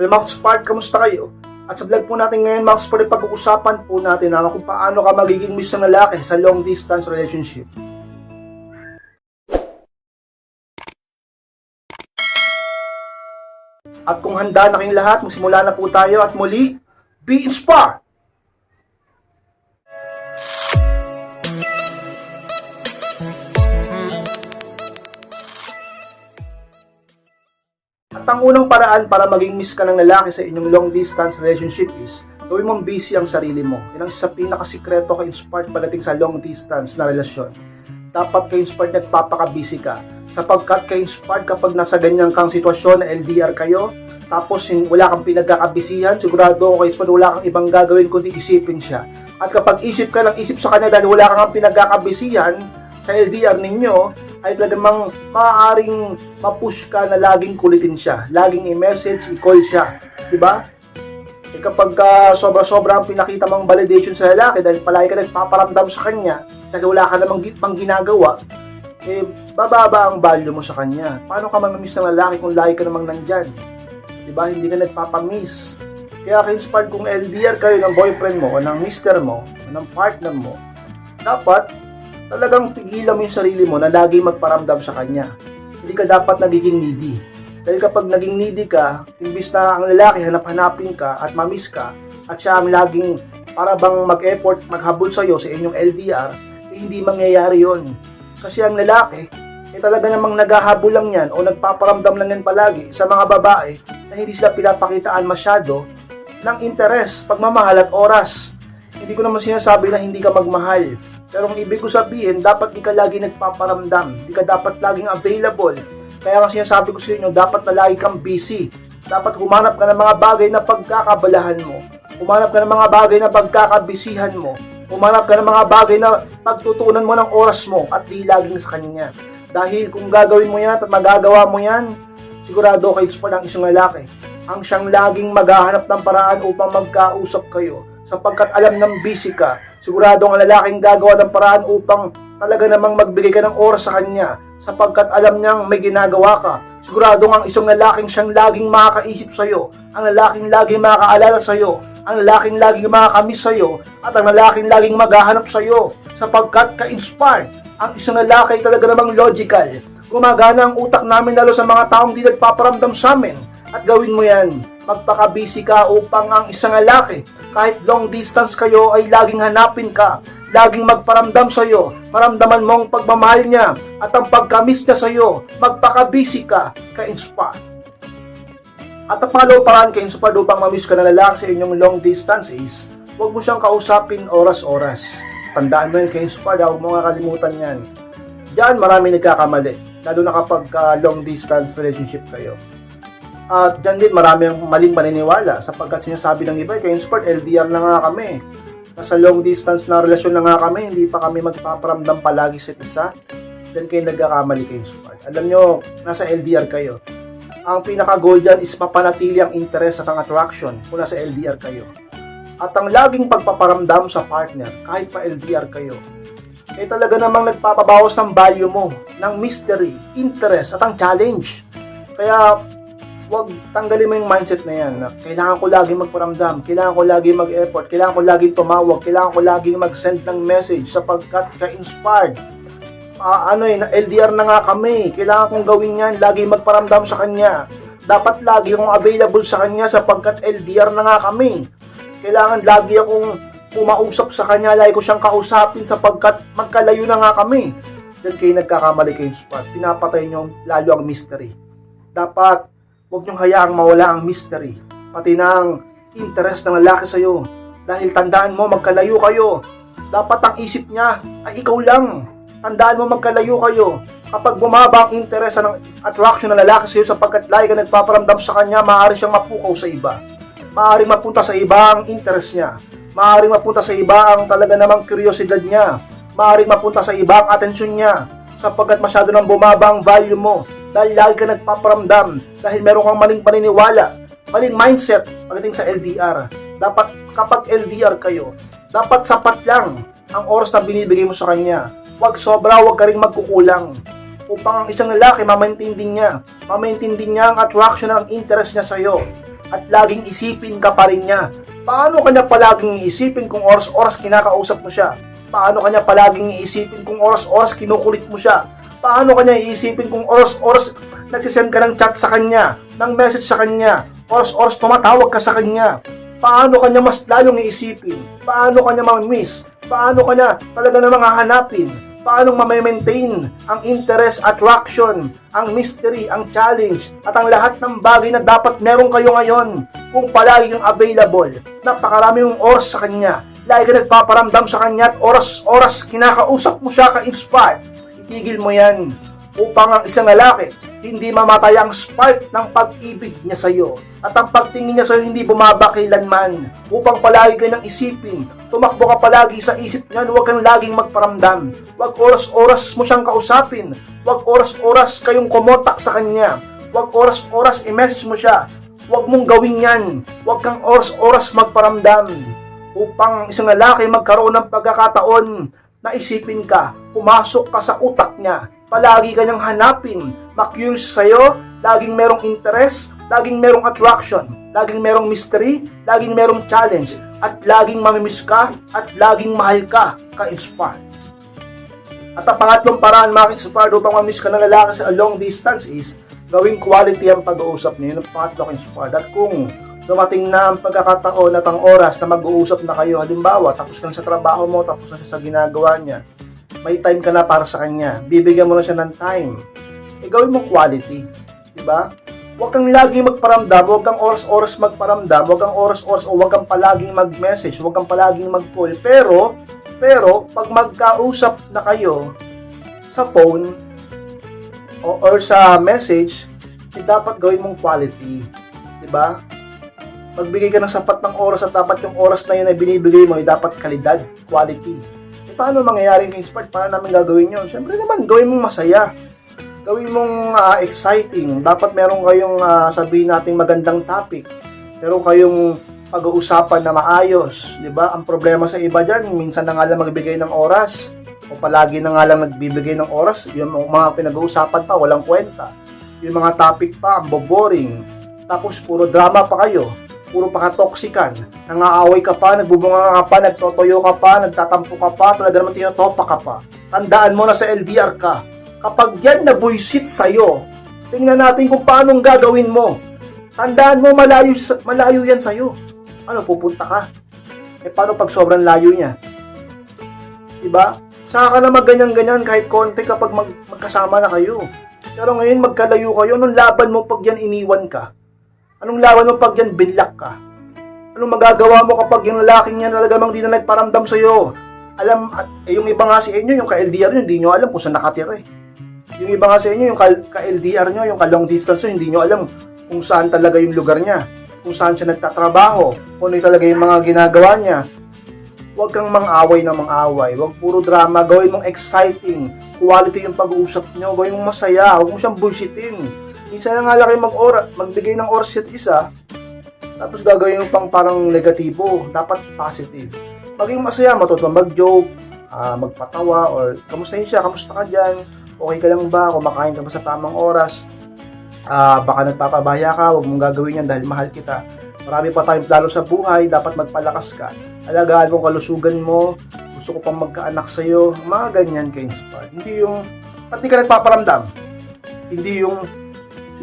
Hello Max Spark, kamusta kayo? At sa vlog po natin ngayon, Max Spark, pag-uusapan po natin na kung paano ka magiging miss ng lalaki sa long distance relationship. At kung handa na kayong lahat, magsimula na po tayo at muli, be inspired! At ang unang paraan para maging miss ka ng lalaki sa inyong long distance relationship is gawin mong busy ang sarili mo. Yan ang isa pinakasikreto ka inspired pagdating sa long distance na relasyon. Dapat ka inspired nagpapaka-busy ka sapagkat ka inspired kapag nasa ganyan kang sitwasyon na LDR kayo tapos wala kang pinagkakabisihan, sigurado ako inspired wala kang ibang gagawin kundi isipin siya. At kapag isip ka lang isip sa kanya dahil wala kang pinagkakabisihan sa LDR ninyo, ay talagang maaaring mapush ka na laging kulitin siya, laging i-message, i-call siya, di ba? Eh kapag ah, sobra-sobra ang pinakita mong validation sa lalaki dahil palagi ka nagpaparamdam sa kanya dahil wala ka namang pang ginagawa, eh bababa ang value mo sa kanya. Paano ka mamamiss ng lalaki kung lagi ka namang nandyan? Di ba? Hindi ka nagpapamiss. Kaya ka-inspired kung LDR kayo ng boyfriend mo o ng mister mo o ng partner mo, dapat talagang pigilan mo yung sarili mo na lagi magparamdam sa kanya. Hindi ka dapat nagiging needy. Dahil kapag naging needy ka, imbis na ang lalaki hanap-hanapin ka at mamiss ka, at siya ang laging para bang mag-effort, maghabol sa'yo sa inyong LDR, eh, hindi mangyayari yon. Kasi ang lalaki, eh talaga namang naghahabol lang yan o nagpaparamdam lang yan palagi sa mga babae na hindi sila pinapakitaan masyado ng interes, pagmamahal at oras. Hindi ko naman sinasabi na hindi ka magmahal. Pero ang ibig ko sabihin, dapat di ka lagi nagpaparamdam. Di ka dapat laging available. Kaya nga sinasabi ko sa inyo, dapat na lagi kang busy. Dapat humanap ka ng mga bagay na pagkakabalahan mo. Humanap ka ng mga bagay na pagkakabisihan mo. Humanap ka ng mga bagay na pagtutuunan mo ng oras mo at di laging sa kanya. Dahil kung gagawin mo yan at magagawa mo yan, sigurado kayo pa ng isang lalaki. Ang siyang laging maghahanap ng paraan upang magkausap kayo sapagkat alam ng busy ka. Sigurado ang lalaking gagawa ng paraan upang talaga namang magbigay ka ng oras sa kanya sapagkat alam niyang may ginagawa ka. Sigurado ang isang lalaking siyang laging makakaisip sa'yo, ang lalaking laging makakaalala sa'yo, ang lalaking laging makakamiss sa'yo, at ang lalaking laging maghahanap sa'yo sapagkat ka-inspired. Ang isang lalaki talaga namang logical. Gumagana ang utak namin lalo sa mga taong di nagpaparamdam sa amin. At gawin mo yan. Magpaka-busy ka upang ang isang lalaki, kahit long distance kayo, ay laging hanapin ka. Laging magparamdam sa'yo. Maramdaman mo ang pagmamahal niya at ang pagkamiss niya sa'yo. Magpaka-busy ka. Ka-inspire. At ang pangalawa paraan kayo sa upang mamiss ka na lalaki sa inyong long distance is, huwag mo siyang kausapin oras-oras. Tandaan mo yan kay Inspire, huwag mo nga kalimutan yan. Diyan marami nagkakamali, lalo na kapag ah, long distance relationship kayo. At dyan din marami ang maling paniniwala sapagkat sinasabi ng iba, kay Inspire, LDR na nga kami. Nasa long distance na relasyon na nga kami, hindi pa kami magpaparamdam palagi sa isa. Diyan kayo nagkakamali kay Inspire. Alam nyo, nasa LDR kayo ang pinaka-goal dyan is mapanatili ang interest at ang attraction kung nasa LDR kayo. At ang laging pagpaparamdam sa partner, kahit pa LDR kayo, eh talaga namang nagpapabawas ng value mo, ng mystery, interest, at ang challenge. Kaya, wag tanggalin mo yung mindset na yan, na kailangan ko laging magparamdam, kailangan ko laging mag-effort, kailangan ko laging tumawag, kailangan ko laging mag-send ng message sapagkat ka-inspired, ah, ano eh, LDR na nga kami. Kailangan kong gawin yan. Lagi magparamdam sa kanya. Dapat lagi akong available sa kanya sapagkat LDR na nga kami. Kailangan lagi akong pumausap sa kanya. Lagi ko siyang kausapin sapagkat magkalayo na nga kami. Diyan kayo nagkakamali kayo spot. Pinapatay niyo lalo ang mystery. Dapat huwag niyong hayaang mawala ang mystery. Pati na ang interest ng lalaki sa'yo. Dahil tandaan mo, magkalayo kayo. Dapat ang isip niya ay ikaw lang. Tandaan mo magkalayo kayo. Kapag bumaba ang interest ng attraction ng lalaki sa iyo sapagkat lagi ka nagpaparamdam sa kanya, maaari siyang mapukaw sa iba. Maaaring mapunta sa iba ang interest niya. Maaaring mapunta sa iba ang talaga namang kuryosidad niya. Maaaring mapunta sa iba ang atensyon niya sapagkat masyado nang bumaba ang value mo dahil lagi ka nagpaparamdam dahil meron kang maling paniniwala, maling mindset pagdating sa LDR. Dapat kapag LDR kayo, dapat sapat lang ang oras na binibigay mo sa kanya. Huwag sobra, huwag ka rin magkukulang. Upang ang isang lalaki, mamaintindi niya. Mamaintindi niya ang attraction ng interest niya sa'yo. at laging isipin ka pa rin niya. Paano kanya palaging iisipin kung oras-oras kinakausap mo siya? Paano kanya palaging iisipin kung oras-oras kinukulit mo siya? Paano kanya iisipin kung oras-oras nagsisend ka ng chat sa kanya, ng message sa kanya, oras-oras tumatawag ka sa kanya? Paano kanya mas lalong iisipin? Paano kanya ma-miss? Paano kanya talaga namang hahanapin? Paano mamaintain ang interest, attraction, ang mystery, ang challenge, at ang lahat ng bagay na dapat meron kayo ngayon kung palagi kang available. Napakarami mong oras sa kanya. Lagi ka nagpaparamdam sa kanya at oras-oras kinakausap mo siya ka-inspire. Itigil mo yan upang ang isang lalaki hindi mamatay ang spark ng pag-ibig niya sa iyo at ang pagtingin niya sa iyo hindi bumaba kailanman upang palagi ka nang isipin. Tumakbo ka palagi sa isip niya huwag kang laging magparamdam. Huwag oras-oras mo siyang kausapin. Huwag oras-oras kayong kumontak sa kanya. Huwag oras-oras i-message mo siya. Huwag mong gawin yan. Huwag kang oras-oras magparamdam upang isang lalaki magkaroon ng pagkakataon na isipin ka, pumasok ka sa utak niya, palagi ka niyang hanapin, ma-curious sa'yo, laging merong interest, laging merong attraction, laging merong mystery, laging merong challenge, at laging mamimiss ka, at laging mahal ka, ka-inspired. At ang pangatlong paraan makik-inspired upang mamiss ka ng lalaki sa long distance is gawing quality ang pag-uusap niyo. Yun ang pangatlo inspired. At kung dumating na ang pagkakataon at ang oras na mag-uusap na kayo, halimbawa, tapos ka na sa trabaho mo, tapos na siya sa ginagawa niya, may time ka na para sa kanya. Bibigyan mo na siya ng time. E gawin mo quality. Di ba? Huwag kang lagi magparamdam, huwag kang oras-oras magparamdam, huwag kang oras-oras o huwag kang palaging mag-message, huwag kang palaging mag-call. Pero, pero, pag magkausap na kayo sa phone o, or sa message, eh, dapat gawin mong quality. Di ba? Magbigay ka ng sapat ng oras at dapat yung oras na yun ay binibigay mo ay dapat kalidad, quality. E paano mangyayari yung expert? Paano namin gagawin yun? Siyempre naman, gawin mong masaya. Gawin mong ah, exciting. Dapat meron kayong ah, sabihin nating magandang topic. Meron kayong pag-uusapan na maayos. di ba Ang problema sa iba dyan, minsan na nga lang magbigay ng oras o palagi na nga lang nagbibigay ng oras, yung mga pinag-uusapan pa, walang kwenta. Yung mga topic pa, ang boring. Tapos puro drama pa kayo puro pakatoksikan, nangaaway ka pa, nagbubunga ka pa, nagtotoyo ka pa, nagtatampo ka pa, talaga naman tinotopa ka pa. Tandaan mo na sa LDR ka. Kapag yan nabuisit sa'yo, tingnan natin kung paano gagawin mo. Tandaan mo, malayo, malayo yan sa'yo. Ano, pupunta ka? Eh, paano pag sobrang layo niya? Diba? Saka ka na magganyan-ganyan kahit konti kapag mag, magkasama na kayo. Pero ngayon magkalayo kayo, anong laban mo pag yan iniwan ka? Anong laban mo pag yan binlock ka? Anong magagawa mo kapag yung lalaking yan talaga mang di na nagparamdam sa'yo? Alam, at- eh, yung iba nga sa inyo, yung ka-LDR nyo, hindi nyo alam kung saan nakatira eh. Yung iba nga sa inyo, yung ka- ka-LDR nyo, yung ka-long distance nyo, hindi nyo alam kung saan talaga yung lugar niya. Kung saan siya nagtatrabaho, kung ano talaga yung mga ginagawa niya. Huwag kang mang-away na mang-away. Huwag puro drama. Gawin mong exciting. Quality yung pag-uusap nyo. Gawin mong masaya. Huwag mo siyang bullshitin. Minsan na nga kayo mag-ora, magbigay ng oras sa isa, tapos gagawin mo pang parang negatibo. Dapat positive. Maging masaya, matutong mag-joke, ah, magpatawa, or kamusta siya, kamusta ka dyan, okay ka lang ba, kumakain ka ba sa tamang oras, Ah, baka nagpapabaya ka, huwag mong gagawin yan dahil mahal kita. Marami pa tayong plano sa buhay, dapat magpalakas ka. Alagaan mo kalusugan mo, gusto ko pang magkaanak sa'yo, mga ganyan ka inspired. Hindi yung, ba't di ka nagpaparamdam? Hindi yung,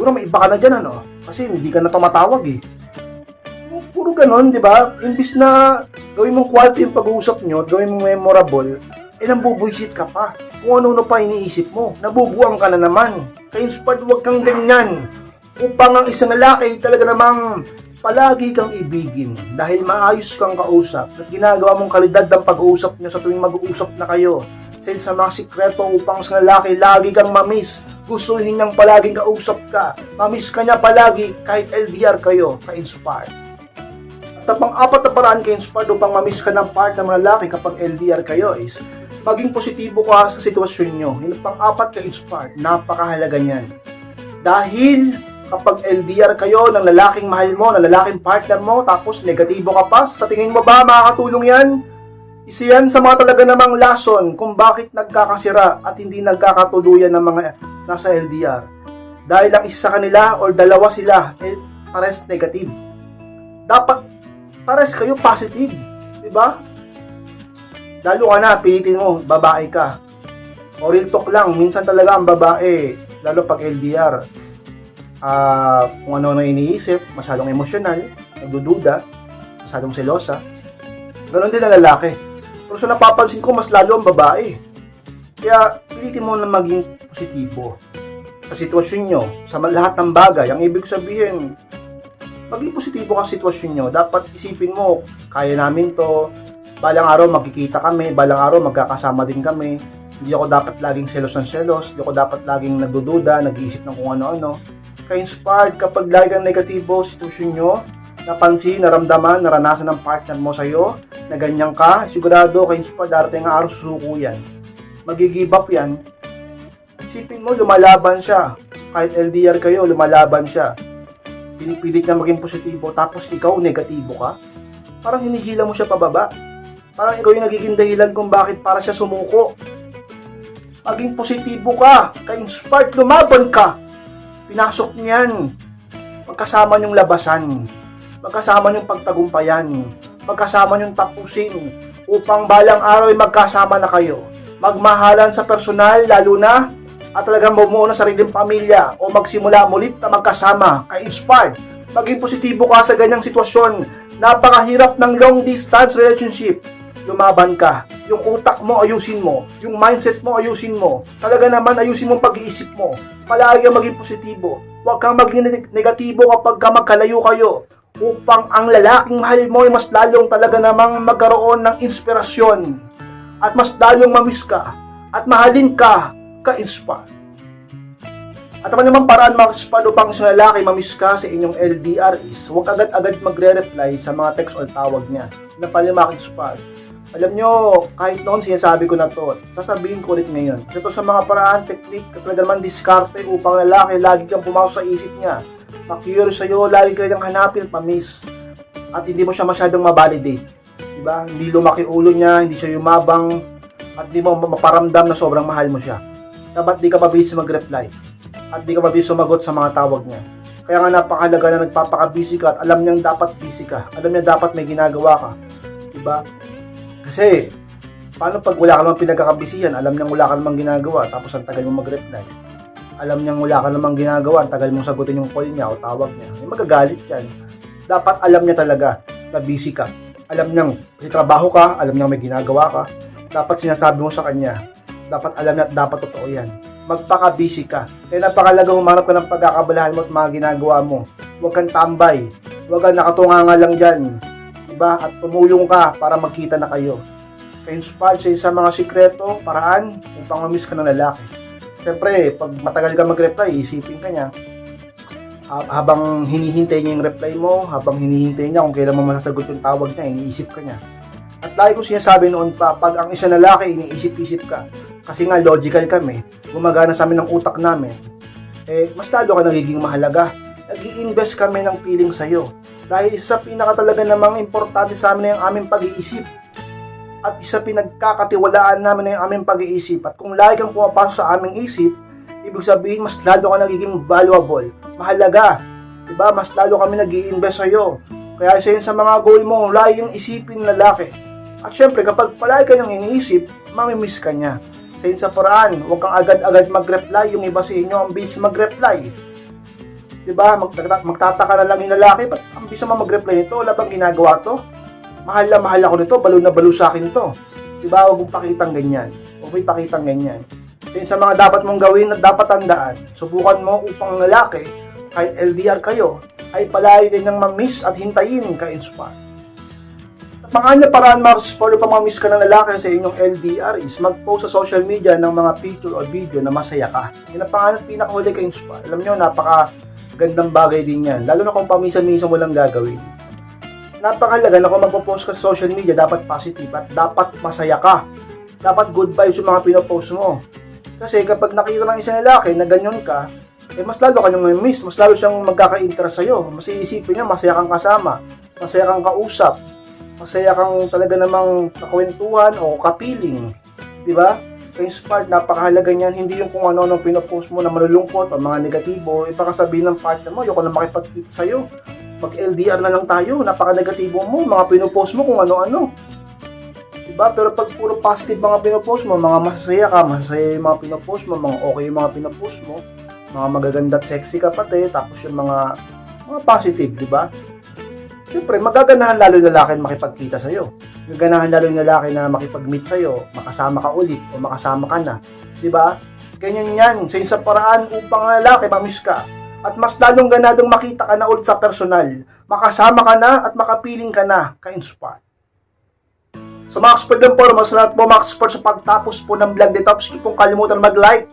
siguro may iba ka na dyan, ano? Kasi hindi ka na tumatawag eh. Puro ganon, di ba? Imbis na gawin mong quality yung pag-uusap nyo, gawin mong memorable, eh nambubuisit ka pa. Kung ano-ano pa iniisip mo, nabubuang ka na naman. Kaya inspired, huwag kang ganyan. Upang ang isang lalaki talaga namang palagi kang ibigin dahil maayos kang kausap at ginagawa mong kalidad ng pag-uusap niyo sa tuwing mag-uusap na kayo. Sa sa mga sikreto upang sa lalaki lagi kang mamiss. Gustuhin niyang palaging kausap ka. Mamiss ka niya palagi kahit LDR kayo, ka-inspired. At ang pang-apat na paraan kay inspired upang mamiss ka ng part ng lalaki kapag LDR kayo is maging positibo ka sa sitwasyon nyo. Yung pang-apat kay inspired, napakahalaga niyan. Dahil kapag LDR kayo ng lalaking mahal mo, ng lalaking partner mo, tapos negatibo ka pa, sa tingin mo ba makakatulong yan? Isa yan sa mga talaga namang lason kung bakit nagkakasira at hindi nagkakatuluyan ng mga nasa LDR. Dahil ang isa sa kanila or dalawa sila, eh, pares negative. dapat pares kayo positive. Di ba? Lalo ka na, pilitin mo, babae ka. O real talk lang, minsan talaga ang babae, lalo pag LDR, ah kung ano na iniisip, masyadong emosyonal, nagdududa, masyadong selosa. Ganon din ang lalaki. Pero sa napapansin ko, mas lalo ang babae. Kaya, pilitin mo na maging positibo sa sitwasyon nyo, sa lahat ng bagay. Ang ibig sabihin, maging positibo ka sa sitwasyon nyo. Dapat isipin mo, kaya namin to, balang araw magkikita kami, balang araw magkakasama din kami. Hindi ako dapat laging selos ng selos, hindi ako dapat laging nagdududa, nag-iisip ng kung ano-ano. Ka-inspired kapag lagi kang negatibo sa sitwasyon nyo, napansin, naramdaman, naranasan ng partner mo sa'yo, na ganyan ka, sigurado ka-inspired, darating ang araw susuko yan. Magigib up yan, isipin mo, lumalaban siya. Kahit LDR kayo, lumalaban siya. Pinipilit niya maging positibo, tapos ikaw, negatibo ka. Parang hinihila mo siya pababa. Parang ikaw yung nagiging dahilan kung bakit para siya sumuko. Maging positibo ka, ka-inspired, lumaban ka. Pinasok niyan. Magkasama niyong labasan. Magkasama niyong pagtagumpayan. Magkasama niyong tapusin. Upang balang araw ay magkasama na kayo. Magmahalan sa personal, lalo na at talagang bumuo ng sariling pamilya o magsimula mulit na magkasama, ka-inspired. Maging positibo ka sa ganyang sitwasyon. Napakahirap ng long distance relationship. Lumaban ka. Yung utak mo, ayusin mo. Yung mindset mo, ayusin mo. Talaga naman, ayusin mo pag-iisip mo. Palagi kang maging positibo. Huwag kang maging neg- negatibo kapag ka magkalayo kayo upang ang lalaking mahal mo ay mas lalong talaga namang magkaroon ng inspirasyon at mas lalong mamiss ka at mahalin ka ka-inspire. At naman naman paraan makasipad upang sa lalaki mamiss ka sa inyong LDR is huwag agad-agad magre-reply sa mga text o tawag niya na pala makinspire. Alam nyo, kahit noon sinasabi ko na to, sasabihin ko ulit ngayon. Ito sa mga paraan, technique, at talaga naman diskarte upang lalaki lagi kang pumasok sa isip niya. Makurious sa'yo, lagi ka niyang hanapin at mamiss. At hindi mo siya masyadong mabalidate. Diba? Hindi lumaki ulo niya, hindi siya yumabang, at hindi mo maparamdam na sobrang mahal mo siya dapat di ka mabilis mag-reply at di ka mabilis sumagot sa mga tawag niya. Kaya nga napakahalaga na nagpapaka-busy ka at alam niyang dapat busy ka. Alam niya dapat may ginagawa ka. Diba? Kasi, paano pag wala ka namang pinagkakabisihan, alam niyang wala ka namang ginagawa, tapos ang tagal mo mag-reply. Alam niyang wala ka namang ginagawa, tagal mong sagutin yung call niya o tawag niya. May magagalit yan. Dapat alam niya talaga na busy ka. Alam niyang may trabaho ka, alam niyang may ginagawa ka. Dapat sinasabi mo sa kanya, dapat alam niya at dapat totoo yan. Magpaka-busy ka. Kaya napakalaga humanap ka ng pagkakabalahan mo at mga ginagawa mo. Huwag kang tambay. Huwag kang nakatunganga lang dyan. Diba? At tumulong ka para magkita na kayo. Ka-inspire sa isang mga sikreto, paraan, upang mamiss ka ng lalaki. Siyempre, pag matagal ka mag-reply, isipin ka niya. Ha- Habang hinihintay niya yung reply mo, habang hinihintay niya kung kailan mo masasagot yung tawag niya, iniisip ka niya. At lagi ko sinasabi noon pa, pag ang isang lalaki, iniisip-isip ka, kasi nga logical kami, gumagana sa amin ng utak namin, eh, mas lalo ka nagiging mahalaga. nag invest kami ng feeling sa'yo. Dahil isa sa pinaka talaga namang importante sa amin na yung aming pag-iisip. At isa pinagkakatiwalaan namin na yung aming pag-iisip. At kung lagi kang pumapasok sa aming isip, ibig sabihin mas lalo ka nagiging valuable, mahalaga. Diba? Mas lalo kami nag invest sa'yo. Kaya isa yun sa mga goal mo, lagi yung isipin lalaki. At syempre, kapag palagi ka niyang iniisip, mamimiss ka niya. Sa yun sa paraan, huwag kang agad-agad mag-reply. Yung iba sa inyo, ang bilis mag-reply. Diba? Mag magtataka na lang yung lalaki, ba't ang bilis naman mag-reply nito? Wala bang ginagawa to? Mahal na mahal ako nito, balo na balo sa akin to. Diba? Huwag mong pakitang ganyan. Huwag mo ipakitang ganyan. Yun sa mga dapat mong gawin at dapat tandaan, subukan mo upang ang lalaki, kahit LDR kayo, ay palagi din ng mamiss at hintayin ka-inspire. Mga na paraan makasupport pa mga miss ka ng lalaki sa inyong LDR is mag-post sa social media ng mga picture or video na masaya ka. Yan ang pangalan at pinakahuli ka inspire. Alam nyo, napaka gandang bagay din yan. Lalo na kung paminsan-minsan mo lang gagawin. Napakahalaga na kung magpo-post ka sa social media, dapat positive at dapat masaya ka. Dapat good vibes yung mga pinopost mo. Kasi kapag nakita ng isang lalaki na ganyan ka, eh mas lalo ka niyang miss, mas lalo siyang magkaka-interest sa'yo. Mas iisipin niya, masaya kang kasama, masaya kang kausap, masaya kang talaga namang kakwentuhan o kapiling. Di ba? Ka-inspired, napakahalaga niyan. Hindi yung kung ano nung pinopost mo na malulungkot o mga negatibo, ipakasabihin ng partner mo, ayoko na makipagkita sa'yo. Pag LDR na lang tayo, napaka-negatibo mo, mga pinopost mo kung ano-ano. Diba? Pero pag puro positive mga pinopost mo, mga masasaya ka, masasaya yung mga pinopost mo, mga okay yung mga pinopost mo, mga magaganda at sexy ka pati, tapos yung mga mga positive, di ba? Siyempre, magaganahan lalo yung lalaki na makipagkita sa'yo. Magaganahan lalo yung lalaki na makipag-meet sa'yo, makasama ka ulit, o makasama ka na. Di ba? Ganyan yan, sa isang paraan upang ang lalaki mamiss ka. At mas lalong ganadong makita ka na ulit sa personal. Makasama ka na at makapiling ka na ka-inspire. So mga expert lang po, mas lahat po mga expert sa pagtapos po ng vlog nito. Hindi pong kalimutan mag-like,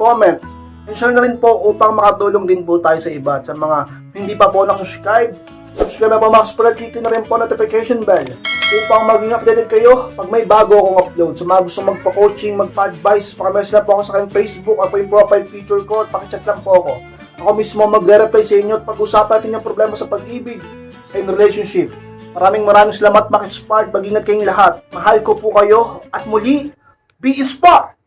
comment, and share na rin po upang makatulong din po tayo sa iba. At sa mga hindi pa po nakasubscribe, subscribe na po mga expert. Click na rin po notification bell upang maging updated kayo pag may bago akong upload. So mga gusto magpa-coaching, magpa-advise, pakimessage lang po ako sa aking Facebook, ako yung profile picture ko, at pakichat lang po ako. Ako mismo magre-reply sa inyo at pag-usapan natin yung problema sa pag-ibig and relationship. Maraming maraming salamat, Max. Mag-ingat kayong lahat. Mahal ko po kayo. At muli, be inspired!